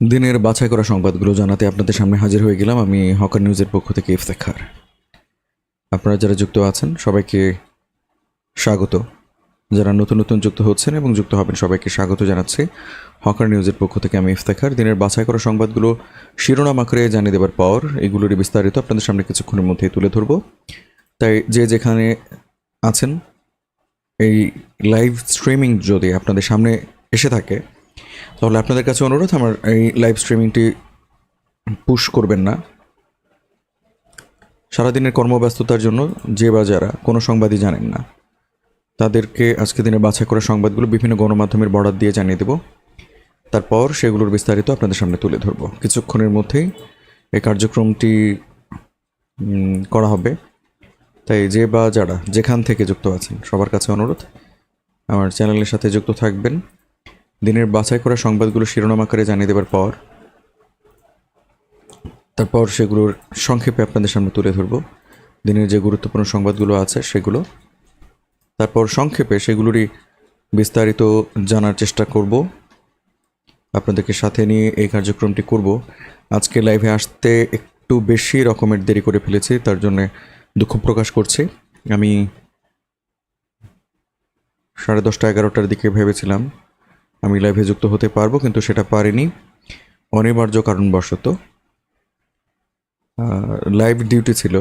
দিনের বাছাই করা সংবাদগুলো জানাতে আপনাদের সামনে হাজির হয়ে গেলাম আমি হকার নিউজের পক্ষ থেকে ইফতেখার। আপনারা যারা যুক্ত আছেন, সবাইকে স্বাগত। যারা নতুন নতুন যুক্ত হচ্ছেন এবং যুক্ত হবেন, সবাইকে স্বাগত জানাচ্ছি হকার নিউজের পক্ষ থেকে আমি ইফতেখার। দিনের বাছাই করা সংবাদগুলো শিরোনাম আকারে জানিয়ে দেবার পর এগুলোরই বিস্তারিত আপনাদের সামনে কিছুক্ষণের মধ্যেই তুলে ধরবো। তাই যে যেখানে আছেন, এই লাইভ স্ট্রিমিং যদি আপনাদের সামনে এসে থাকে তাহলে আপনাদের কাছে অনুরোধ, আমার এই লাইভ স্ট্রিমিংটি পুশ করবেন না। সারাদিনের কর্মব্যস্ততার জন্য যে বা যারা কোনো সংবাদই জানেন না, তাদেরকে আজকে দিনে বাছাই করা সংবাদগুলো বিভিন্ন গণমাধ্যমের বর্ডার দিয়ে জানিয়ে দেব। তারপর সেগুলোর বিস্তারিত আপনাদের সামনে তুলে ধরব। কিছুক্ষণের মধ্যেই এই কার্যক্রমটি করা হবে। তাই যে বা যারা যেখান থেকে যুক্ত আছেন, সবার কাছে অনুরোধ। আমার চ্যানেলের সাথে যুক্ত থাকবেন। দিনের বাছাই করা সংবাদগুলো শিরোনাম আকারে জানিয়ে দেওয়ার পর, তারপর সেগুলোর সংক্ষেপে আপনাদের সামনে তুলে ধরব। দিনের যে গুরুত্বপূর্ণ সংবাদগুলো আছে সেগুলো, তারপর সংক্ষেপে সেগুলোরই বিস্তারিত জানার চেষ্টা করব। আপনাদেরকে সাথে নিয়ে এই কার্যক্রমটি করব। আজকে লাইভে আসতে একটু বেশি রকমের দেরি করে ফেলেছি, তার জন্য দুঃখ প্রকাশ করছি। আমি সাড়ে দশটা এগারোটার দিকে ভেবেছিলাম আমি লাইভে যুক্ত হতে পারব, কিন্তু সেটা পারিনি। অনিবার্য কারণবশত লাইভ ডিউটি ছিল।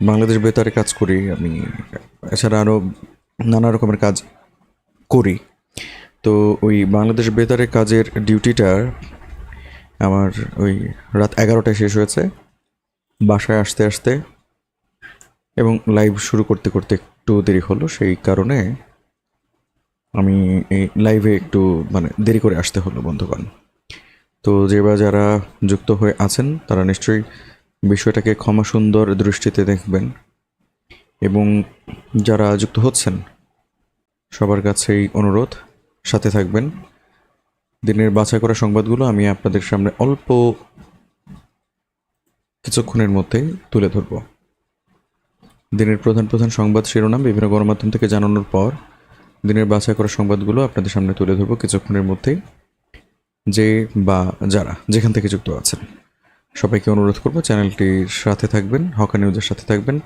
বাংলাদেশ বেতারে কাজ করি আমি, এছাড়া আরও নানা রকমের কাজ করি। তো ওই বাংলাদেশ বেতারে কাজের ডিউটিটা আমার ওই রাত এগারোটায় শেষ হয়েছে, বাসায় আসতে আসতে, এবং লাইভ শুরু করতে করতে একটু দেরি হলো, সেই কারণে আমি এই লাইভে একটু মানে দেরি করে আসতে হলো, বন্ধুগণ। তো যে বা যারা যুক্ত হয়ে আছেন, তারা নিশ্চয়ই বিষয়টাকে ক্ষমা সুন্দর দৃষ্টিতে দেখবেন এবং যারা যুক্ত হচ্ছেন, সবার কাছেই অনুরোধ, সাথে থাকবেন। দিনের বাছাই করা সংবাদগুলো আমি আপনাদের সামনে অল্প কিছুক্ষণের মধ্যে তুলে ধরব। দিনের প্রধান প্রধান সংবাদ শিরোনাম বিভিন্ন গণমাধ্যম থেকে জানানোর পর দিনের বাছাই করা সংবাদগুলো আপনাদের সামনে তুলে ধরবো কিছুক্ষণের মধ্যেই। যে বা যারা যেখান থেকে যুক্ত আছেন। সবাইকে অনুরোধ করব চ্যানেলটির সাথে থাকবেন হকা নিউজের সাথে থাকবেন।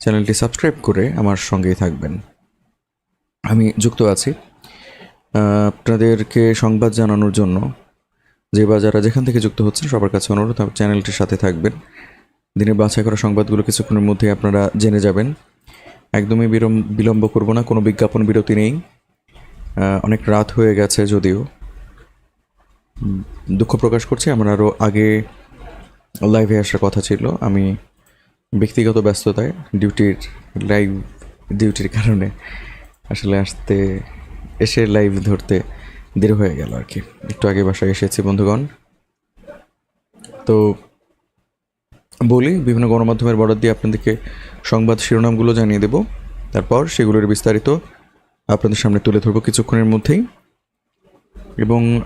চ্যানেলটি সাবস্ক্রাইব করে আমার সঙ্গেই থাকবেন। আমি যুক্ত আছি। আপনাদেরকে সংবাদ জানানোর জন্য যে বা যারা যেখান থেকে যুক্ত হচ্ছেন, সবার কাছে অনুরোধ, চ্যানেলটির সাথে থাকবেন। দিনের বাছাই করা সংবাদগুলো কিছুক্ষণের মধ্যেই আপনারা জেনে যাবেন। একদমই বিলম্ব বিলম্ব করব না, কোনো বিজ্ঞাপন বিরতি নেই। অনেক রাত হয়ে গেছে যদিও। দুঃখ প্রকাশ করছি, আমার আরও আগে লাইভে আসার কথা ছিল। আমি ব্যক্তিগত ব্যস্ততায় ডিউটির লাইভ ডিউটির কারণে আসলে আসতে, এসে লাইভ ধরতে দেরি হয়ে গেল আর কি। একটু আগে বাসায় এসেছি বন্ধুগণ। তো বলি, বিভিন্ন গণমাধ্যমের বর্ডার দিয়ে আপনাদেরকে সংবাদ শিরোনামগুলো জানিয়ে দেব। তারপর সেগুলোর বিস্তারিত আপনাদের সামনে তুলে ধরবো কিছুক্ষণের মধ্যেই। এবং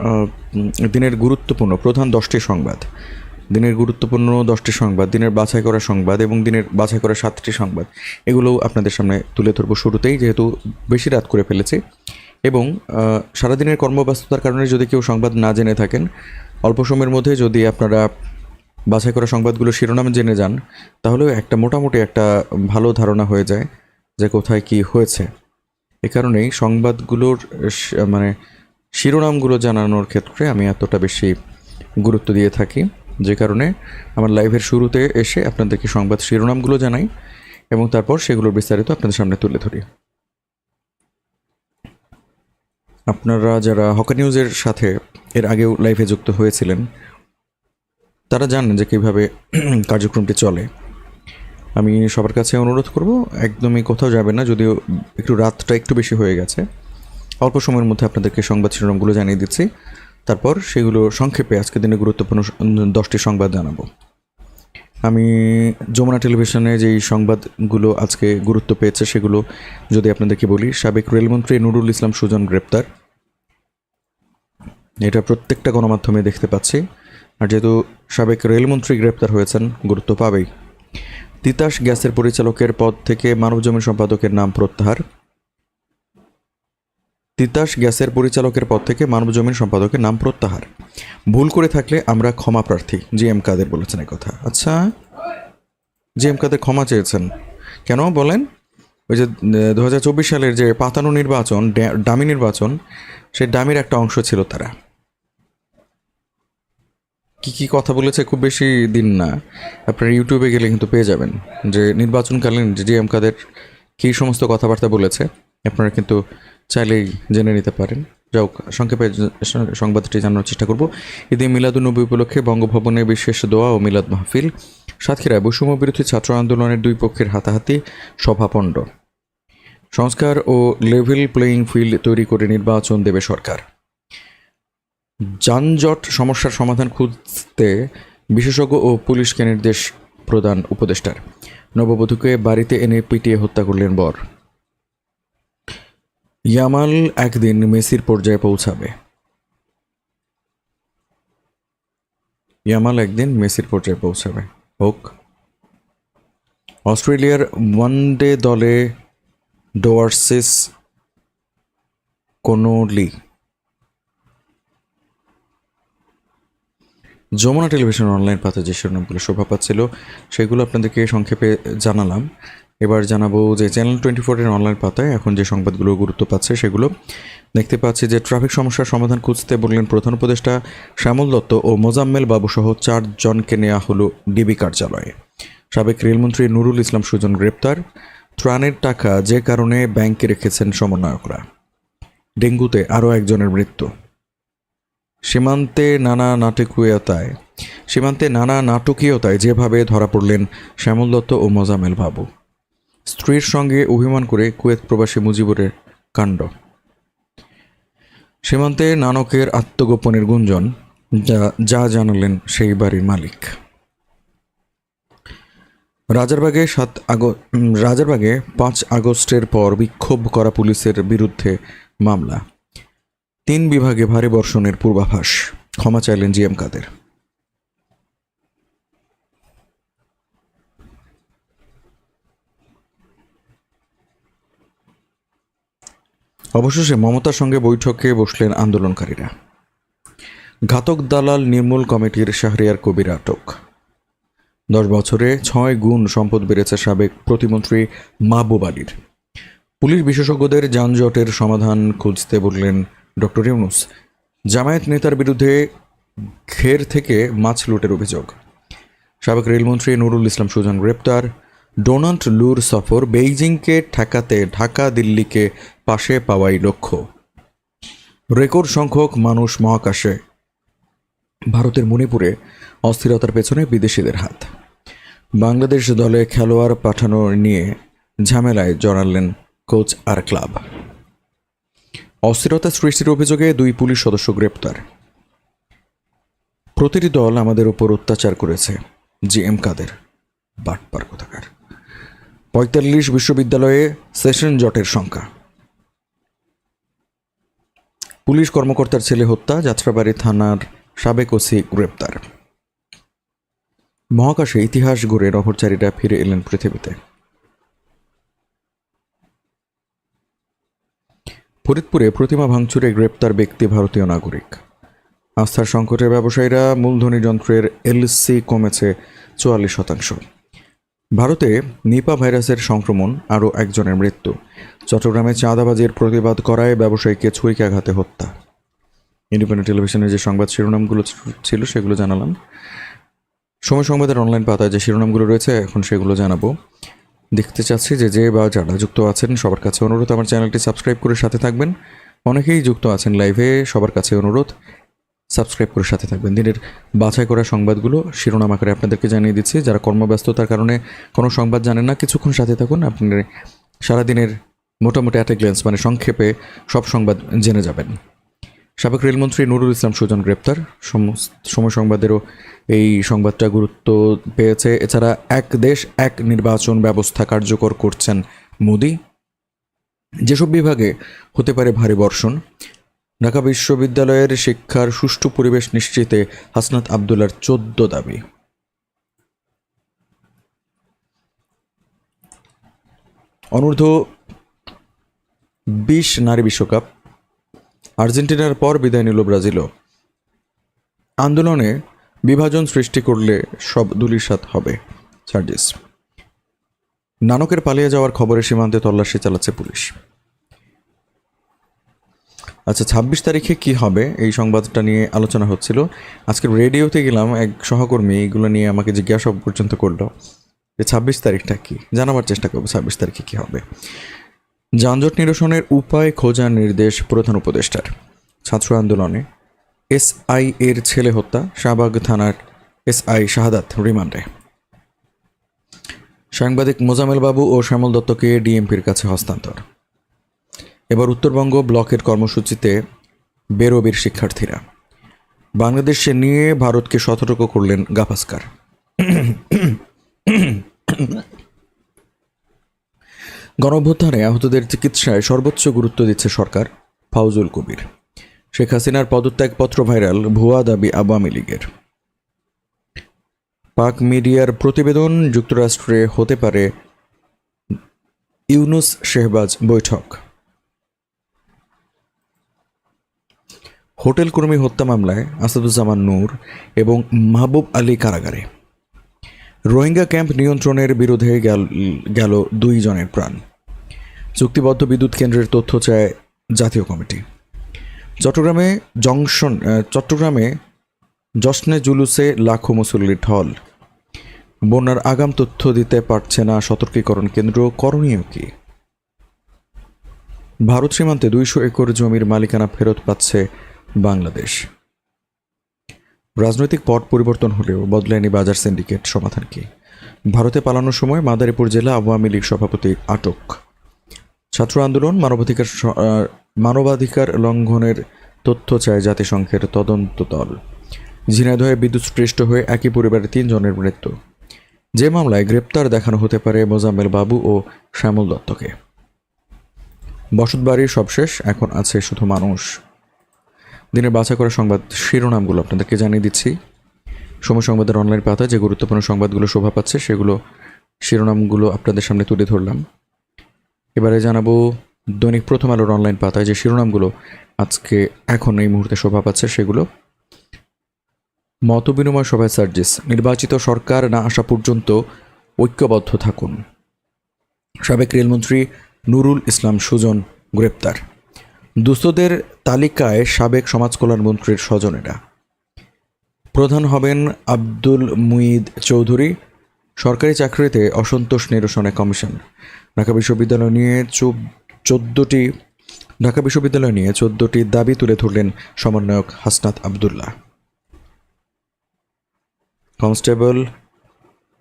দিনের গুরুত্বপূর্ণ প্রধান দশটি সংবাদ। দিনের গুরুত্বপূর্ণ দশটি সংবাদ, দিনের বাছাই করা সংবাদ এবং দিনের বাছাই করা সাতটি সংবাদ। এগুলো আপনাদের সামনে তুলে ধরবো শুরুতেই, যেহেতু বেশি রাত করে ফেলেছি। এবং সারাদিনের কর্মব্যস্ততার কারণে যদি কেউ সংবাদ না জেনে থাকেন, অল্প সময়ের মধ্যে যদি আপনারা বাছাই করা সংবাদগুলো শিরোনাম জেনে যান, তাহলেও একটা মোটামুটি একটা ভালো ধারণা হয়ে যায় যে কোথায় কি হয়েছে। এ কারণেই সংবাদগুলোর মানে শিরোনামগুলো জানানোর ক্ষেত্রে আমি এতটা বেশি গুরুত্ব দিয়ে থাকি। যে কারণে আমার লাইভের শুরুতে এসে আপনাদেরকে সংবাদ শিরোনামগুলো জানাই এবং তারপর সেগুলোর বিস্তারিত আপনাদের সামনে তুলে ধরি। আপনারা যারা হকা নিউজের সাথে এর আগেও লাইভে যুক্ত হয়েছিলেন তারা জানেন যে কীভাবে কার্যক্রমটি চলে। আমি সবার কাছে অনুরোধ করব, একদমই কোথাও যাবে না, যদিও একটু রাতটা একটু বেশি হয়ে গেছে। অল্প সময়ের মধ্যে আপনাদেরকে সংবাদ শিরোনামগুলো জানিয়ে দিচ্ছি। তারপর সেগুলো সংক্ষেপে আজকের দিনে গুরুত্বপূর্ণ দশটি সংবাদ জানাব। আমি যমুনা টেলিভিশনে যেই সংবাদগুলো আজকে গুরুত্ব পেয়েছে, সেগুলো যদি আপনাদেরকে বলি, সাবেক রেলমন্ত্রী নুরুল ইসলাম সুজন গ্রেপ্তার। এটা প্রত্যেকটা গণমাধ্যমে দেখতে পাচ্ছি। আর যেহেতু সাবেক রেলমন্ত্রী গ্রেপ্তার হয়েছেন, গুরুত্ব পাবেই। তিতাস গ্যাসের পরিচালকের পদ থেকে মানবজমিন সম্পাদকের নাম প্রত্যাহার। তিতাস গ্যাসের পরিচালকের পদ থেকে মানবজমিন সম্পাদকের নাম প্রত্যাহার। ভুল করে থাকলে আমরা ক্ষমা প্রার্থী জি এম কাদের বলেছেন এই কথা। আচ্ছা জি এম কাদের ক্ষমা চেয়েছেন। কেন বলেন? ওই যে দু হাজার চব্বিশ সালের যে পাতানো নির্বাচন ডামি নির্বাচন সেই ডামির একটা অংশ ছিল তারা। কি কি কথা বলেছে খুব বেশি দিন না। আপনার ইউটিউবে গেলে কিন্তু পেয়ে যাবেন যে নির্বাচনকালীন যে এম কাদের কী সমস্ত কথাবার্তা বলেছে, আপনারা কিন্তু চাইলেই জেনে নিতে পারেন। যাও সংক্ষেপে সংবাদটি জানানোর চেষ্টা করব। ঈদে মিলাদুন্নবী উপলক্ষে বঙ্গভবনে বিশেষ দোয়া ও মিলাদ মাহফিল। সাতক্ষীরায় বৈষম্য বিরোধী ছাত্র আন্দোলনের দুই পক্ষের হাতাহাতি সভাপণ্ড সংস্কার ও লেভেল প্লেয়িং ফিল্ড তৈরি করে নির্বাচন দেবে সরকার। যানজট সমস্যার সমাধান খুঁজতে বিশেষজ্ঞ ও পুলিশকে নির্দেশ প্রদান উপদেষ্টার। নববধূকে বাড়িতে এনে পিটিয়ে হত্যা করলেন বর। ইয়ামাল একদিন মেসির পর্যায়ে পৌঁছাবে। ইয়ামাল একদিন মেসির পর্যায়ে পৌঁছাবে। হোক। অস্ট্রেলিয়ার ওয়ানডে দলে Dwarshuis Connolly Jamuna television online পাতে যে শিরোনামগুলো শোভা পাচ্ছিল, সেগুলো আপনাদেরকে সংক্ষেপে জানালাম। এবার জানাব যে চ্যানেল টোয়েন্টি ফোরের অনলাইন পাতায় এখন যে সংবাদগুলো গুরুত্ব পাচ্ছে সেগুলো। দেখতে পাচ্ছি যে ট্রাফিক সমস্যার সমাধান খুঁজতে বললেন প্রধান উপদেষ্টা শ্যামল দত্ত ও মোজাম্মেল বাবু সহ চারজনকে নেওয়া হলো ডিবি কার্যালয়ে। সাবেক রেলমন্ত্রী নুরুল ইসলাম সুজন গ্রেপ্তার। ত্রাণের টাকা যে কারণে ব্যাংকে রেখেছেন সমন্বয়করা। ডেঙ্গুতে আরও একজনের মৃত্যু। সীমান্তে নানা নাটকীয়তায়, সীমান্তে নানা নাটকীয়তায় যেভাবে ধরা পড়লেন শ্যামল দত্ত ও মোজামেল বাবু। স্ত্রীর সঙ্গে অভিমান করে কুয়েত প্রবাসী মুজিবুরের কাণ্ড। সীমান্তে নানকের আত্মগোপনের গুঞ্জন, যা যা জানালেন সেই বাড়ির মালিক। রাজারবাগে সাত আগস্ট রাজারবাগে পাঁচ আগস্টের পর বিক্ষোভ করা পুলিশের বিরুদ্ধে মামলা। তিন বিভাগে ভারী বর্ষণের পূর্বাভাস। ক্ষমা চাইলেন জিএম কাদের। অবশেষে মমতার সঙ্গে বৈঠকে বসলেন আন্দোলনকারীরা। ঘাতক দালাল নির্মূল কমিটির শাহরিয়ার কবির আটক। দশ বছরে ছয় গুণ সম্পদ বেড়েছে সাবেক প্রতিমন্ত্রী মাহবুব আলীর। পুলিশ বিশেষজ্ঞদের যানজটের সমাধান খুঁজতে বললেন ডক্টর ইউনুস, জামায়াত নেতার বিরুদ্ধে ঘের থেকে মাছ লুটের অভিযোগ। সাবেক রেলমন্ত্রী নুরুল ইসলাম সুজন গ্রেপ্তার। ডোনাল্ড লুর সফর বেইজিংকে ঠেকাতে ঢাকা, দিল্লিকে পাশে পাওয়াই লক্ষ্য। রেকর্ড সংখ্যক মানুষ মহাকাশে। ভারতের মণিপুরে অস্থিরতার পেছনে বিদেশিদের হাত। বাংলাদেশ দলে খেলোয়াড় পাঠানো নিয়ে ঝামেলায় জড়ালেন কোচ আর ক্লাব। অস্থিরতা সৃষ্টির অভিযোগে দুই পুলিশ সদস্য গ্রেপ্তার। প্রতিটি দল আমাদের উপর অত্যাচার করেছে, জি এম কাদের, বাটপার কোথাকার। পঁয়তাল্লিশ বিশ্ববিদ্যালয়ে সেশন জটের সংখ্যা। পুলিশ কর্মকর্তার ছেলে হত্যা, যাত্রাবাড়ি থানার সাবেক ওসি গ্রেপ্তার। মহাকাশে ইতিহাস গড়ে রহরচারীরা ফিরে এলেন পৃথিবীতে। ফরিদপুরে প্রতিমা ভাঙচুরে গ্রেপ্তার ব্যক্তি ভারতীয় নাগরিক। আস্থার সংকটের ব্যবসায়ীরা মূলধনী যন্ত্রের এলসি কমেছে চুয়াল্লিশ শতাংশ। ভারতে নিপা ভাইরাসের সংক্রমণ, আরও একজনের মৃত্যু। চট্টগ্রামে চাঁদাবাজির প্রতিবাদ করায় ব্যবসায়ীকে ছুরিকাঘাতে হত্যা। ইন্ডিপেন্ডেন্ট টেলিভিশনের যে সংবাদ শিরোনামগুলো ছিল সেগুলো জানালাম। সময় সংবাদের অনলাইন পাতায় যে শিরোনামগুলো রয়েছে, এখন সেগুলো জানাব। দেখতে চাচ্ছি যে যে বা যারা যুক্ত আছেন, সবার কাছে অনুরোধ। আমার চ্যানেলটি সাবস্ক্রাইব করে সাথে থাকবেন। অনেকেই যুক্ত আছেন লাইভে সবার কাছে অনুরোধ। সাবস্ক্রাইব করে সাথে থাকবেন। দিনের বাছাই করা সংবাদগুলো, শিরোনাম আকারে আপনাদেরকে জানিয়ে দিচ্ছি। যারা কর্মব্যস্ততার কারণে কোনো সংবাদ জানেন না, কিছুক্ষণ সাথে থাকুন। আপনার সারাদিনের মোটামুটি অ্যাট মানে সংক্ষেপে সব সংবাদ জেনে যাবেন। সাবেক রেলমন্ত্রী নুরুল ইসলাম সুজন গ্রেপ্তার। সময় সংবাদেরও এই সংবাদটা গুরুত্ব পেয়েছে। এছাড়া এক দেশ, এক নির্বাচন ব্যবস্থা কার্যকর করছেন মোদি। যেসব বিভাগে হতে পারে ভারী বর্ষণ, ঢাকা বিশ্ববিদ্যালয়ের শিক্ষার সুষ্ঠু পরিবেশ নিশ্চিতে হাসনাত আবদুল্লার চোদ্দ দাবি। অনূর্ধ্ব বিশ নারী বিশ্বকাপ আর্জেন্টিনার পর বিদায় নিল ব্রাজিলও। আন্দোলনে বিভাজন সৃষ্টি করলে সব দুলিশাত হবে চার্জেস নানকের পালিয়ে যাওয়ার খবরে সীমান্তে তল্লাশি চালাচ্ছে পুলিশ। আচ্ছা ছাব্বিশ তারিখে কি হবে? এই সংবাদটা নিয়ে আলোচনা হচ্ছিল। আজকে রেডিওতে গেলাম, এক সহকর্মী এইগুলো নিয়ে আমাকে জিজ্ঞাসা পর্যন্ত করল যে ছাব্বিশ তারিখটা কি? জানাবার চেষ্টা করব, ছাব্বিশ তারিখে কি হবে। যানজট নিরসনের উপায় খোঁজার নির্দেশ প্রধান উপদেষ্টার। ছাত্র আন্দোলনে এসআই এর ছেলে হত্যা, শাহবাগ থানার এসআই শাহাদাত রিমান্ডে। সাংবাদিক মোজামেল বাবু ও শ্যামল দত্তকে ডিএমপির কাছে হস্তান্তর। এবার উত্তরবঙ্গ ব্লকের কর্মসূচিতে বেরোবির শিক্ষার্থীরা। বাংলাদেশে নিয়ে ভারতকে সতর্ক করলেন গাভাস্কার। গণঅভ্যুত্থানে আহতদের চিকিৎসায় সর্বোচ্চ গুরুত্ব দিচ্ছে সরকার ফাউজুল কবির। শেখ হাসিনার পদত্যাগপত্র ভাইরাল, ভুয়া দাবি আওয়ামী লীগের। পাক মিডিয়ার প্রতিবেদন যুক্তরাষ্ট্রে হতে পারে ইউনুস শেহবাজ বৈঠক। হোটেল কর্মী হত্যা মামলায় আসাদুজ্জামান নূর এবং মাহবুব আলী কারাগারে। রোহিঙ্গা ক্যাম্প নিয়ন্ত্রণের বিরুদ্ধে গেল দুই জনের প্রাণ। চুক্তিবদ্ধ বিদ্যুৎ কেন্দ্রের তথ্য চায় জাতীয় কমিটি। চট্টগ্রামে জংশন চট্টগ্রামে জশ্নে জুলুসে লাখো মুসল্লির ঢল। বন্যার আগাম তথ্য দিতে পারছে না সতর্কীকরণ কেন্দ্র, করণীয় কি? ভারত সীমান্তে দুইশো একর জমির মালিকানা ফেরত পাচ্ছে বাংলাদেশ। রাজনৈতিক পট পরিবর্তন হলেও বদলায়নি বাজার সিন্ডিকেট সমাধানকে। ভারতে পালানোর সময় মাদারীপুর জেলা আওয়ামী লীগ সভাপতি আটক। ছাত্র আন্দোলন মানবাধিকার মানবাধিকার লঙ্ঘনের তথ্য চায় জাতিসংঘের তদন্ত দল। ঝিনাইদহে বিদ্যুৎস্পৃষ্ট হয়ে একই পরিবারের তিনজনের মৃত্যু। যে মামলায় গ্রেপ্তার দেখানো হতে পারে মোজাম্মেল বাবু ও শ্যামল দত্তকে। বসতবাড়ির সবশেষ এখন আছে শুধু মানুষ। দিনের বাছাই করা সংবাদ শিরোনামগুলো আপনাদেরকে জানিয়ে দিচ্ছি। সময় সংবাদের অনলাইন পাতায় যে গুরুত্বপূর্ণ সংবাদগুলো শোভা পাচ্ছে, সেগুলো শিরোনামগুলো আপনাদের সামনে তুলে ধরলাম। এবারে জানাব দৈনিক প্রথম আলোর অনলাইন পাতায় যে শিরোনামগুলো আজকে এখন এই মুহূর্তে শোভা পাচ্ছে, সেগুলো। মতবিনিময় সভায় সার্জিস, নির্বাচিত সরকার না আসা পর্যন্ত ঐক্যবদ্ধ থাকুন। সাবেক রেলমন্ত্রী নুরুল ইসলাম সুজন গ্রেপ্তার। দুস্থদের তালিকায় সাবেক সমাজ কল্যাণ মন্ত্রীর স্বজনেরা। প্রধান হবেন আব্দুল মুইদ চৌধুরী, সরকারি চাকরিতে অসন্তোষ নিরসনে কমিশন। ঢাকা বিশ্ববিদ্যালয় নিয়ে চোদ্দটি ঢাকা বিশ্ববিদ্যালয় নিয়ে চোদ্দোটি দাবি তুলে ধরলেন সমন্বয়ক হাসনাত আবদুল্লাহ। কনস্টেবল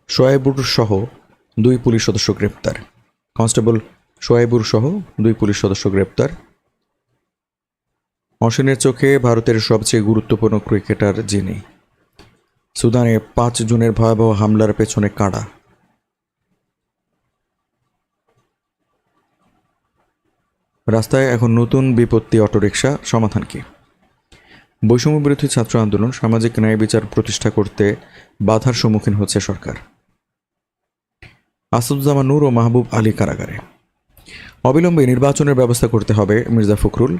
শোয়েবুর সহ দুই পুলিশ সদস্য গ্রেপ্তার। কনস্টেবল শোয়েবুর সহ দুই পুলিশ সদস্য গ্রেপ্তার। অসীনের চোখে ভারতের সবচেয়ে গুরুত্বপূর্ণ ক্রিকেটার যিনি। সুদানে পাঁচ জুনের ভয়াবহ হামলার পেছনে কাড়া। রাস্তায় এখন নতুন বিপত্তি অটোরিকশা, সমাধান কি? বৈষম্য বিরোধী ছাত্র আন্দোলন, সামাজিক ন্যায় বিচার প্রতিষ্ঠা করতে বাধার সম্মুখীন হচ্ছে সরকার। আসাদুজ্জামান নূর ও মাহবুব আলী কারাগারে। অবিলম্বে নির্বাচনের ব্যবস্থা করতে হবে মির্জা ফখরুল।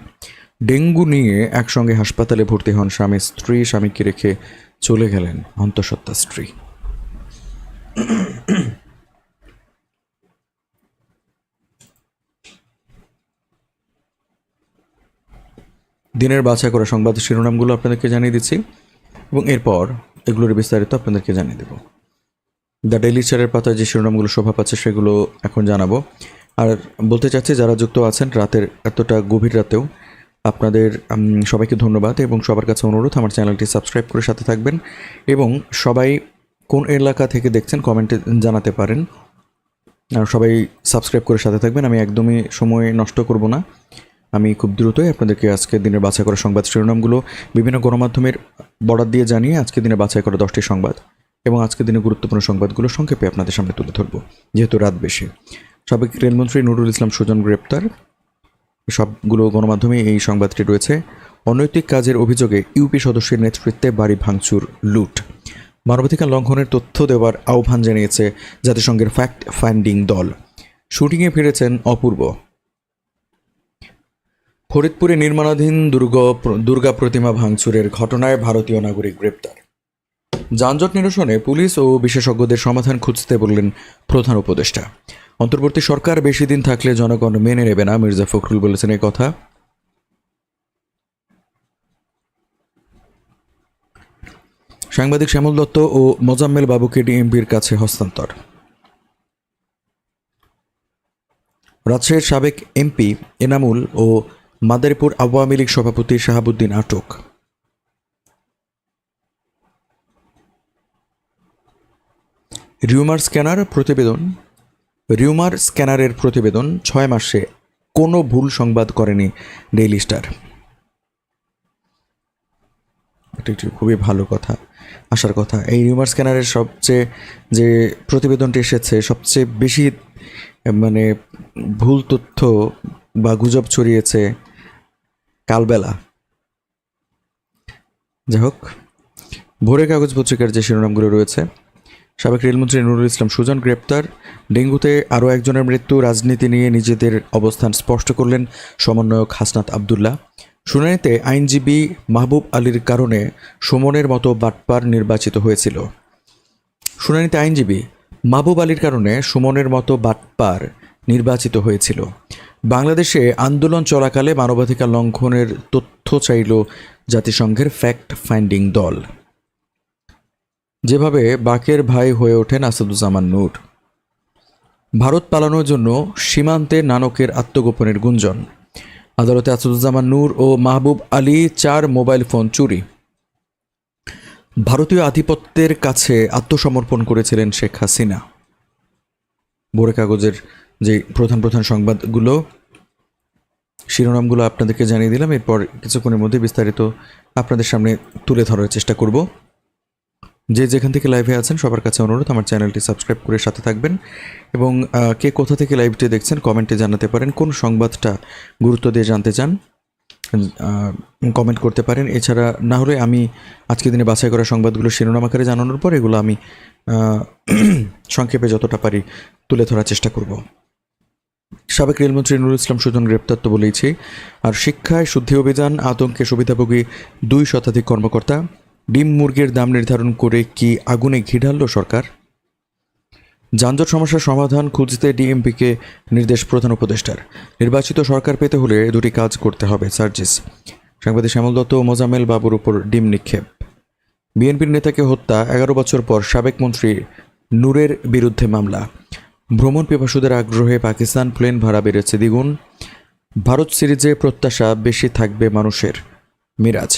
ডেঙ্গু নিয়ে একসঙ্গে হাসপাতালে ভর্তি হন স্বামী, স্ত্রী স্বামীকে রেখে চলে গেলেন অন্তঃসত্ত্বা স্ত্রী। দিনের বাছাই করা সংবাদ শিরোনামগুলো আপনাদেরকে জানিয়ে দিচ্ছি এবং এরপর এগুলোর বিস্তারিত আপনাদেরকে জানিয়ে দেব। দ্য ডেইলি স্টারের পাতায় যে শিরোনামগুলো শোভা পাচ্ছে সেগুলো এখন জানাব। আর বলতে চাচ্ছি, যারা যুক্ত আছেন, রাতের এতটা গভীর রাতেও আপনাদের সবাইকে ধন্যবাদ এবং সবার কাছে অনুরোধ, আমার চ্যানেলটি সাবস্ক্রাইব করে সাথে থাকবেন এবং সবাই কোন এলাকা থেকে দেখছেন কমেন্টে জানাতে পারেন। আর সবাই সাবস্ক্রাইব করে সাথে থাকবেন, আমি একদমই সময় নষ্ট করব না। আমি খুব দ্রুতই আপনাদেরকে আজকের দিনের বাছাই করা সংবাদ শিরোনামগুলো বিভিন্ন গণমাধ্যমের বরাদ দিয়ে জানিয়ে আজকের দিনে বাছাই করা দশটি সংবাদ এবং আজকের দিনে গুরুত্বপূর্ণ সংবাদগুলো সংক্ষেপে আপনাদের সামনে তুলে ধরবো, যেহেতু রাত বেশি। সাবেক রেলমন্ত্রী নুরুল ইসলাম সুজন গ্রেপ্তার। সবগুলো গণমাধ্যমে এই সংবাদটি রয়েছে। অনৈতিক কাজের অভিযোগে ইউপি সদস্যের নেতৃত্বে বাড়ি ভাঙচুর, লুট। মানবাধিকার লঙ্ঘনের তথ্য দেওয়ার আহ্বান জানিয়েছে জাতিসংঘের ফ্যাক্ট ফাইন্ডিং দল। শুটিংয়ে ফিরেছেন অপূর্ব। ফরিদপুরে নির্মাণাধীন দুর্গ, দুর্গা প্রতিমা ভাঙচুরের ঘটনায় ভারতীয় নাগরিক গ্রেপ্তার। যানজট নিরসনে পুলিশ ও বিশেষজ্ঞদের সমাধান খুঁজতে বললেন প্রধান উপদেষ্টা। অন্তর্বর্তী সরকার বেশি দিন থাকলে জনগণ মেনে নেবে না, মির্জা ফখরুল বলেছেন এই কথা। সাংবাদিক শ্যামল দত্ত ও মোজাম্মেল বাবুকে ডিএমপির কাছে হস্তান্তর। রাজশাহীর সাবেক এমপি এনামুল ও মাদারীপুর আওয়ামী লীগ সভাপতি শাহাবুদ্দিন আটক। রিউমার স্ক্যানার প্রতিবেদন। রিউমার স্ক্যানারের প্রতিবেদন ছয় মাসে। কোনো ভুল সংবাদ করেনি ডেইলি স্টার। এটা একটি খুবই ভালো কথা আসার কথা। এই রিউমার স্ক্যানারের সবচেয়ে যে প্রতিবেদনটি এসেছে, সবচেয়ে বেশি মানে ভুল তথ্য বা গুজব ছড়িয়েছে কালবেলা। যাই হোক ভোরে কাগজ পত্রিকার যে শিরোনামগুলো রয়েছে সাবেক রেলমন্ত্রী নুরুল ইসলাম সুজন গ্রেপ্তার। ডেঙ্গুতে আরও একজনের মৃত্যু, রাজনীতি নিয়ে নিজেদের অবস্থান স্পষ্ট করলেন সমন্বয়ক হাসনাত আবদুল্লাহ। শুনানিতে আইনজীবী মাহবুব আলীর কারণে সুমনের মতো বাটপার নির্বাচিত হয়েছিল। শুনানিতে আইনজীবী মাহবুব আলীর কারণে সুমনের মতো বাটপার নির্বাচিত হয়েছিল। বাংলাদেশে আন্দোলন চলাকালে মানবাধিকার লঙ্ঘনের তথ্য চাইল জাতিসংঘের ফ্যাক্ট ফাইন্ডিং দল। যেভাবে বাকের ভাই হয়ে ওঠেন আসাদুজ্জামান নূর। ভারত পালানোর জন্য সীমান্তে নানকের আত্মগোপনের গুঞ্জন। আদালতে আসাদুজ্জামান নূর ও মাহবুব আলী চার মোবাইল ফোন চুরি। ভারতীয় আধিপত্যের কাছে আত্মসমর্পণ করেছিলেন শেখ হাসিনা। বোরে কাগজের যে প্রধান প্রধান সংবাদগুলো, শিরোনামগুলো আপনাদেরকে জানিয়ে দিলাম। এরপর কিছুক্ষণের মধ্যে বিস্তারিত আপনাদের সামনে তুলে ধরার চেষ্টা করব। যে যেখান থেকে লাইভে আছেন, সবার কাছে অনুরোধ, আমার চ্যানেলটি সাবস্ক্রাইব করে সাথে থাকবেন। এবং কে কোথা থেকে লাইভটি দেখছেন কমেন্টে জানাতে পারেন, কোন সংবাদটা গুরুত্ব দিয়ে জানতে চান কমেন্ট করতে পারেন। এছাড়া না হলে আমি আজকে দিনে বাছাই করা সংবাদগুলো শিরোনাম আকারে জানানোর পর এগুলো আমি সংক্ষেপে যতটা পারি তুলে ধরার চেষ্টা করব। সাবেক রেলমন্ত্রী নুরুল ইসলাম সুজন গ্রেপ্তার তো বলেইছি। আর শিক্ষায় শুদ্ধি অভিযান, আতঙ্কে সুবিধাভোগী দুই শতাধিক কর্মকর্তা ডিম মুরগির দাম নির্ধারণ করে কি আগুনে ঘি ঢালল সরকার? যানজট সমস্যার সমাধান খুঁজতে ডিএমপিকে নির্দেশ প্রধান উপদেষ্টার। নির্বাচিত সরকার পেতে হলে দুটি কাজ করতে হবে, সার্জিস। সাংবাদিক শ্যামল দত্ত ও মোজামেল বাবুর উপর ডিম নিক্ষেপ। বিএনপির নেতাকে হত্যা, এগারো বছর পর সাবেক মন্ত্রী নূরের বিরুদ্ধে মামলা। ভ্রমণ পিপাসুদের আগ্রহে পাকিস্তান প্লেন ভাড়া বেড়েছে দ্বিগুণ। ভারত সিরিজে প্রত্যাশা বেশি থাকবে মানুষের মিরাজ।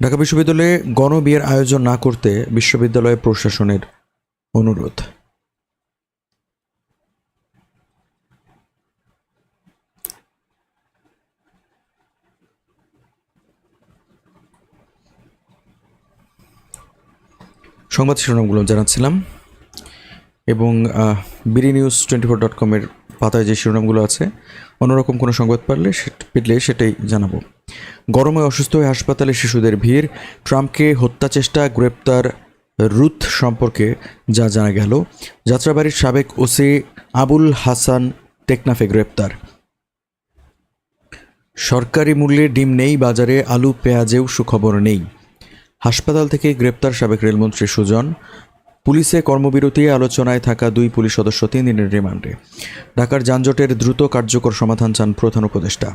ঢাকা বিশ্ববিদ্যালয়ে গণবিয়ের আয়োজন না করতে বিশ্ববিদ্যালয় প্রশাসনের অনুরোধ। সংবাদ শিরোনামগুলো জানাচ্ছিলাম এবং BD news twenty four dot কমের পাতায় যে শিরোনামগুলো আছে, অন্যরকম কোনো সংবাদ পারলে পেলে সেটাই জানাব। গরমে অসুস্থ হয়ে হাসপাতালে শিশুদের ভিড়। ট্রাম্পকে হত্যা চেষ্টা, গ্রেপ্তার রুথ সম্পর্কে যা জানা গেল। যাত্রাবাড়ির সাবেক ওসি আবুল হাসান টেকনাফে গ্রেপ্তার। সরকারি মূল্যে ডিম নেই, বাজারে আলু, পেঁয়াজেও সুখবর নেই। হাসপাতাল থেকে গ্রেপ্তার সাবেক রেলমন্ত্রী সুজন। পুলিশে কর্মবিরতি, আলোচনায় থাকা দুই পুলিশ সদস্য তিন দিনের রিমান্ডে। ঢাকার যানজটের দ্রুত কার্যকর সমাধান চান প্রধান উপদেষ্টা।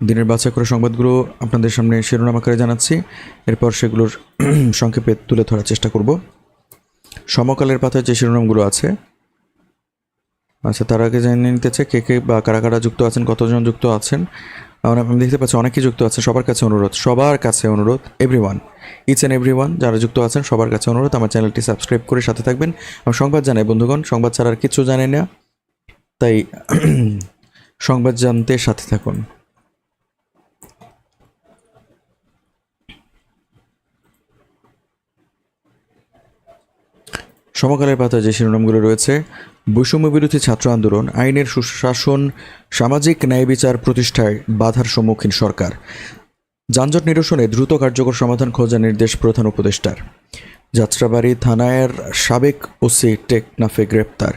দিনের বাছাই করা সংবাদগুলো আপনাদের সামনে শিরোনাম আকারে জানাচ্ছি। এরপর সেগুলোর সংক্ষেপে তুলে ধরার চেষ্টা করব। সমকালের পাতায় যে শিরোনামগুলো আছে আচ্ছা তার আগে জেনে নিতে চাই কে কে বা কারা কারা যুক্ত আছেন, কতজন যুক্ত আছেন। আমি দেখতে পাচ্ছি অনেকেই যুক্ত আছে সবার কাছে অনুরোধ, সবার কাছে অনুরোধ এভরিওয়ান ইচ অ্যান্ড এভরিওয়ান যারা যুক্ত আছেন, সবার কাছে অনুরোধ, আমার চ্যানেলটি সাবস্ক্রাইব করে সাথে থাকবেন। আমি সংবাদ জানাই, বন্ধুগণ, সংবাদ ছাড়া আর কিছু জানেন না, তাই সংবাদ জানতে সাথে থাকুন। সমকালের পাতায় যে শিরোনামগুলো রয়েছে, বৈষম্য বিরোধী ছাত্র আন্দোলন, আইনের সুশাসন, সামাজিক ন্যায় বিচার প্রতিষ্ঠায় বাধার সম্মুখীন সরকার। যানজট নিরসনে দ্রুত কার্যকর সমাধান খোঁজার নির্দেশ প্রধান উপদেষ্টার। যাত্রাবাড়ি থানার সাবেক ওসি টেকনাফে গ্রেপ্তার।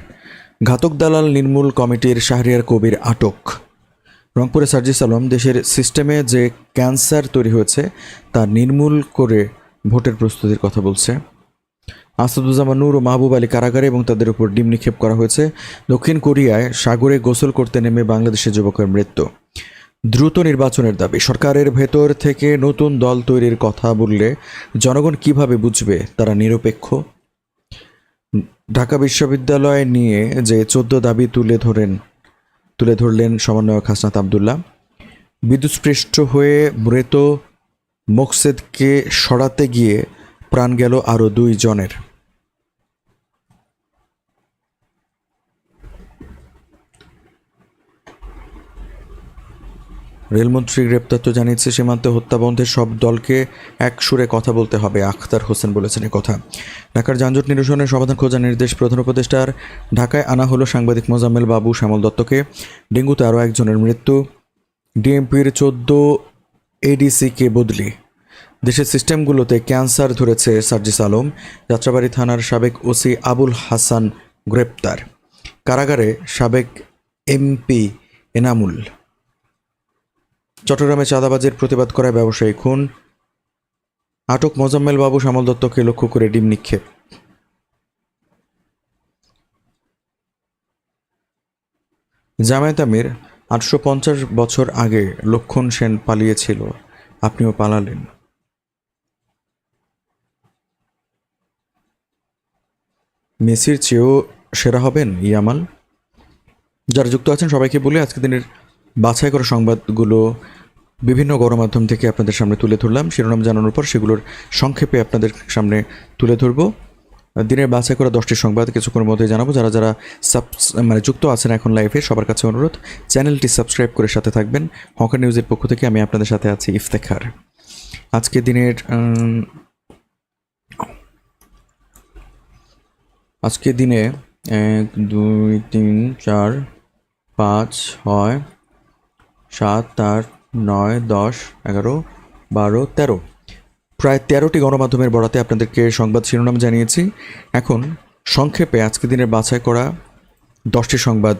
ঘাতক দালাল নির্মূল কমিটির শাহরিয়ার কবির আটক। রংপুরে সার্জিস আলম দেশের সিস্টেমে যে ক্যান্সার তৈরি হয়েছে, তা নির্মূল করে ভোটের প্রস্তুতির কথা বলছে। আসাদুজ্জামান নূর ও মাহবুব আলী কারাগারে এবং তাদের উপর ডিম নিক্ষেপ করা হয়েছে। দক্ষিণ কোরিয়ায় সাগরে গোসল করতে নেমে বাংলাদেশের যুবকের মৃত্যু। দ্রুত নির্বাচনের দাবি, সরকারের ভেতর থেকে নতুন দল তৈরির কথা বললে জনগণ কীভাবে বুঝবে তারা নিরপেক্ষ? ঢাকা বিশ্ববিদ্যালয় নিয়ে যে চোদ্দ দাবি তুলে ধরেন, তুলে ধরলেন সমন্বয়ক হাসনাত আবদুল্লাহ, বিদ্যুৎস্পৃষ্ট হয়ে মৃত মোকসেদকে সরাতে গিয়ে প্রাণ গেল আরও দুই জনের। রেলমন্ত্রী গ্রেপ্তার তো জানিয়েছে, সীমান্তে হত্যা বন্ধে সব দলকে এক সুরে কথা বলতে হবে, আখতার হোসেন বলেছেন কথা। ঢাকার যানজট নিরসনের সমাধান খোঁজার নির্দেশ প্রধান উপদেষ্টার। ঢাকায় আনা হলো সাংবাদিক মোজাম্মেল বাবু শ্যামল দত্তকে। ডেঙ্গুতে আরও একজনের মৃত্যু। ডিএমপির চোদ্দ এডিসিকে বদলি। দেশের সিস্টেমগুলোতে ক্যান্সার ধরেছে সার্জিস আলম, যাত্রাবাড়ি থানার সাবেক ওসি আবুল হাসান গ্রেপ্তার। কারাগারে সাবেক এমপি এনামুল। চট্টগ্রামে চাঁদাবাজির প্রতিবাদ করায় ব্যবসায়ী খুন। আটক মোজাম্মেল বাবু শ্যামল দত্তকে লক্ষ্য করে ডিম নিক্ষেপ। জামায়াত আমির, আটশো পঞ্চাশ বছর আগে লক্ষণ সেন পালিয়েছিল। আপনিও পালালেন। মেসির চেয়েও সেরা হবেন ইয়ামাল? যারা যুক্ত আছেন, সবাইকে বলে আজকে দিনের বাছাই করা সংবাদগুলো বিভিন্ন গণমাধ্যম থেকে আপনাদের সামনে তুলে ধরলাম। শিরোনাম জানানোর পর সেগুলোর সংক্ষেপে আপনাদের সামনে তুলে ধরব। দিনের বাছাই করা দশটি সংবাদ কিছুক্ষণের মধ্যে জানাব। যারা যারা সাব মানে যুক্ত আছেন এখন লাইভে, সবার কাছে অনুরোধ, চ্যানেলটি সাবস্ক্রাইব করে সাথে থাকবেন। হকার নিউজের পক্ষ থেকে আমি আপনাদের সাথে আছি ইফতেখার। আজকে দিনের আজকে দিনে এক, দুই, তিন, চার, পাঁচ, ছয়, সাত, আট, নয়, দশ, এগারো, বারো, তেরো। প্রায় তেরোটি গণমাধ্যমের বরাতে আপনাদেরকে সংবাদ শিরোনাম জানিয়েছি। এখন সংক্ষেপে আজকে দিনের বাছাই করা দশটি সংবাদ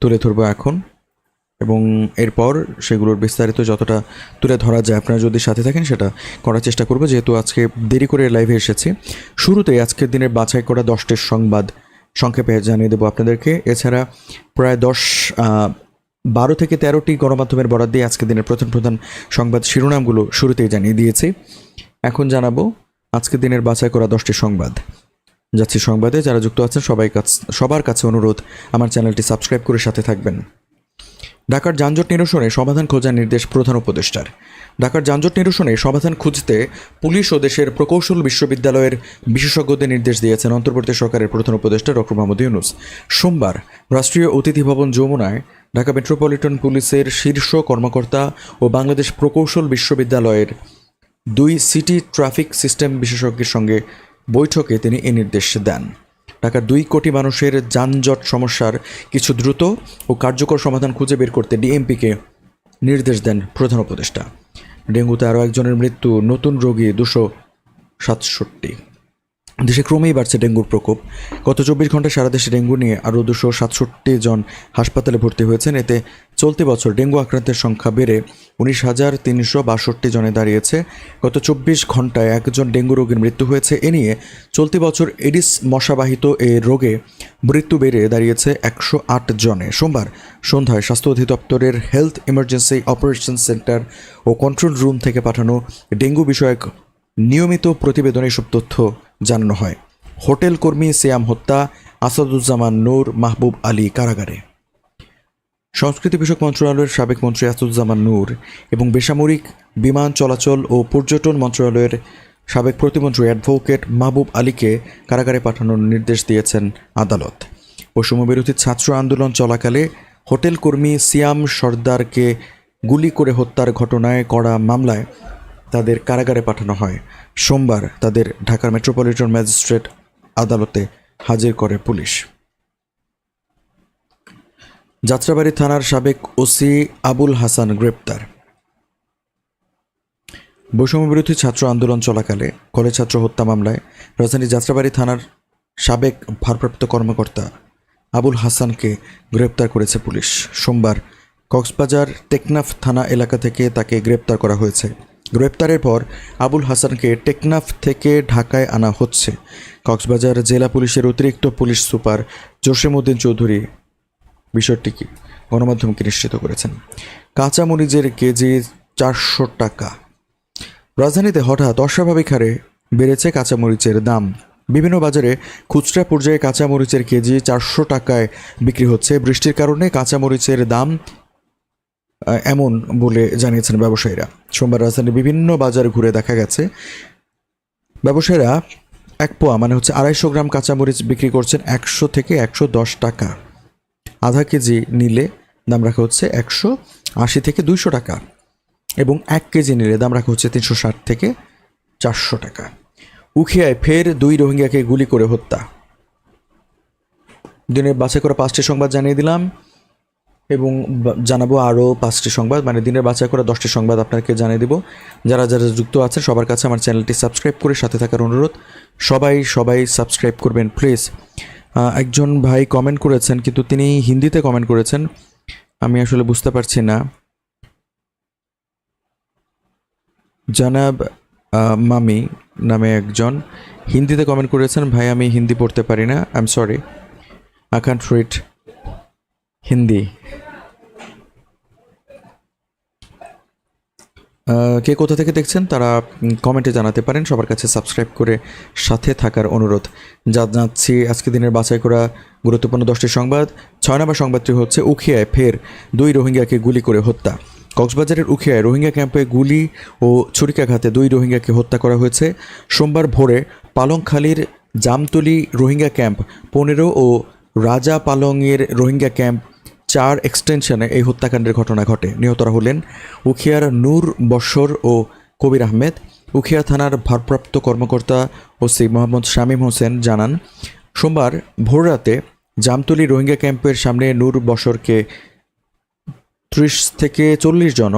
তুলে ধরবো এখন। এবং এরপর সেগুলোর বিস্তারিত যতটা তুলে ধরা যায়, আপনারা যদি সাথে থাকেন সেটা করার চেষ্টা করব। যেহেতু আজকে দেরি করে লাইভে এসেছি, শুরুতেই আজকের দিনের বাছাই করা দশটির সংবাদ সংক্ষেপে জানিয়ে দেবো আপনাদেরকে। এছাড়া প্রায় দশ বারো থেকে তেরোটি গণমাধ্যমের বরাদ দিয়ে আজকের দিনের প্রধান প্রধান সংবাদ শিরোনামগুলো শুরুতেই জানিয়ে দিয়েছি। এখন জানাব আজকের দিনের বাছাই করা দশটি সংবাদ। যাচ্ছি সংবাদে, যারা যুক্ত আছেন সবাই কাছ, সবার কাছে অনুরোধ, আমার চ্যানেলটি সাবস্ক্রাইব করে সাথে থাকবেন। ঢাকার যানজট নিরসনে সমাধান খোঁজার নির্দেশ প্রধান উপদেষ্টার। ঢাকার যানজট নিরসনে সমাধান খুঁজতে পুলিশ ও দেশের প্রকৌশল বিশ্ববিদ্যালয়ের বিশেষজ্ঞদের নির্দেশ দিয়েছেন অন্তর্বর্তী সরকারের প্রধান উপদেষ্টা ডক্টর মোহাম্মদ ইউনুস। সোমবার রাষ্ট্রীয় অতিথি ভবন যমুনায় ঢাকা মেট্রোপলিটন পুলিশের শীর্ষ কর্মকর্তা ও বাংলাদেশ প্রকৌশল বিশ্ববিদ্যালয়ের দুই সিটি ট্রাফিক সিস্টেম বিশেষজ্ঞের সঙ্গে বৈঠকে তিনি এ নির্দেশ দেন। ঢাকার দুই কোটি মানুষের যানজট সমস্যার কিছু দ্রুত ও কার্যকর সমাধান খুঁজে বের করতে ডিএমপিকে নির্দেশ দেন প্রধান উপদেষ্টা। ডেঙ্গুতে আরও একজনের মৃত্যু, নতুন রোগী দুশো সাতষট্টি। দেশে ক্রমেই বাড়ছে ডেঙ্গুর প্রকোপ। গত চব্বিশ ঘন্টায় সারা দেশে ডেঙ্গু নিয়ে আরও দুশো সাতষট্টি জন হাসপাতালে ভর্তি হয়েছেন। এতে চলতি বছর ডেঙ্গু আক্রান্তের সংখ্যা বেড়ে উনিশ হাজার তিনশো বাষট্টি জনে দাঁড়িয়েছে। গত চব্বিশ ঘন্টায় একজন ডেঙ্গু রোগীর মৃত্যু হয়েছে। এ নিয়ে চলতি বছর এডিস মশাবাহিত এ রোগে মৃত্যু বেড়ে দাঁড়িয়েছে একশো আট জনে। সোমবার সন্ধ্যায় স্বাস্থ্য অধিদপ্তরের হেলথ ইমার্জেন্সি অপারেশন সেন্টার ও কন্ট্রোল রুম থেকে পাঠানো ডেঙ্গু বিষয়ক নিয়মিত প্রতিবেদনে এসব তথ্য জানানো হয়। হোটেল কর্মী সিয়াম হত্যা, আসাদুজ্জামান নূর, মাহবুব আলী কারাগারে। সংস্কৃতি বিষয়ক মন্ত্রণালয়ের সাবেক মন্ত্রী আসাদুজ্জামান নূর এবং বেসামরিক বিমান চলাচল ও পর্যটন মন্ত্রণালয়ের সাবেক প্রতিমন্ত্রী অ্যাডভোকেট মাহবুব আলীকে কারাগারে পাঠানোর নির্দেশ দিয়েছেন আদালত। বৈষম্য বিরোধী ছাত্র আন্দোলন চলাকালে হোটেল কর্মী সিয়াম সর্দারকে গুলি করে হত্যার ঘটনায় করা মামলায় তাদের কারাগারে পাঠানো হয়। সোমবার তাদের ঢাকার মেট্রোপলিটন ম্যাজিস্ট্রেট আদালতে হাজির করে পুলিশ। যাত্রাবাড়ি থানার সাবেক ওসি আবুল হাসান গ্রেপ্তার। বৈষম্যবিরোধী ছাত্র আন্দোলন চলাকালে কলেজ ছাত্র হত্যা মামলায় রাজধানী যাত্রাবাড়ি থানার সাবেক ভারপ্রাপ্ত কর্মকর্তা আবুল হাসানকে গ্রেপ্তার করেছে পুলিশ। সোমবার কক্সবাজার টেকনাফ থানা এলাকা থেকে তাকে গ্রেপ্তার করা হয়েছে। গ্রেপ্তারের পর আবুল হাসানকে টেকনাফ থেকে ঢাকায় আনা হচ্ছে। কক্সবাজার জেলা পুলিশের অতিরিক্ত পুলিশ সুপার জসিমউদ্দিন চৌধুরী বিষয়টিকে গণমাধ্যমকে নিশ্চিত করেছেন। কাঁচা মরিচের কেজি চারশো টাকা। রাজধানীতে হঠাৎ অস্বাভাবিক হারে বেড়েছে কাঁচামরিচের দাম। বিভিন্ন বাজারে খুচরা পর্যায়ে কাঁচামরিচের কেজি চারশো টাকায় বিক্রি হচ্ছে। বৃষ্টির কারণে কাঁচামরিচের দাম এমন বলে জানিয়েছেন ব্যবসায়ীরা। সোমবার রাজধানীর বিভিন্ন বাজার ঘুরে দেখা গেছে, ব্যবসায়ীরা এক পোয়া মানে হচ্ছে আড়াইশো গ্রাম কাঁচামরিচ বিক্রি করছেন একশো থেকে একশো দশ টাকা। আধা কেজি নিলে দাম রাখা হচ্ছে একশো আশি থেকে দুইশো টাকা এবং এক কেজি নিলে দাম রাখা হচ্ছে তিনশো ষাট থেকে চারশো টাকা। উখিয়ায় ফের দুই রোহিঙ্গাকে গুলি করে হত্যা। দিনের বাছাই করা পাঁচটি সংবাদ জানিয়ে দিলাম। এবং জানাব আরও পাঁচটি সংবাদ মানে দিনের বাছাই করা দশটি সংবাদ আপনাকে জানিয়ে দেব। যারা যারা যুক্ত আছেন, সবার কাছে আমার চ্যানেলটি সাবস্ক্রাইব করে সাথে থাকার অনুরোধ। সবাই সবাই সাবস্ক্রাইব করবেন, প্লিজ। একজন ভাই কমেন্ট করেছেন, কিন্তু তিনি হিন্দিতে কমেন্ট করেছেন। আমি আসলে বুঝতে পারছি না। জানাব মামি নামে একজন। হিন্দিতে কমেন্ট করেছেন, ভাই, আমি হিন্দি পড়তে পারি না। I am sorry I can't read Hindi. কে কোথা থেকে দেখছেন তারা কমেন্টে জানাতে পারেন। সবার কাছে সাবস্ক্রাইব করে সাথে থাকার অনুরোধ। যা জানাচ্ছি, আজকে দিনের বাছাই করা গুরুত্বপূর্ণ দশটি সংবাদ। ছয় নম্বর সংবাদটি হচ্ছে, উখিয়ায় ফের দুই রোহিঙ্গাকে গুলি করে হত্যা। কক্সবাজারের উখিয়ায় রোহিঙ্গা ক্যাম্পে গুলি ও ছুরিকাঘাতে দুই রোহিঙ্গাকে হত্যা করা হয়েছে। সোমবার ভোরে পালংখালীর জামতলি রোহিঙ্গা ক্যাম্প, পনেরো ও রাজা পালংয়ের রোহিঙ্গা ক্যাম্প চার এক্সটেনশনে এই হত্যাকাণ্ডের ঘটনা ঘটে। নিহতরা হলেন উখিয়ার নূর বশর ও কবির আহমেদ। উখিয়া থানার ভারপ্রাপ্ত কর্মকর্তা ওসি মোহাম্মদ শামীম হোসেন জানান, সোমবার ভোররাতে জামতলি রোহিঙ্গা ক্যাম্পের সামনে নূর বশরকে ত্রিশ থেকে চল্লিশ জন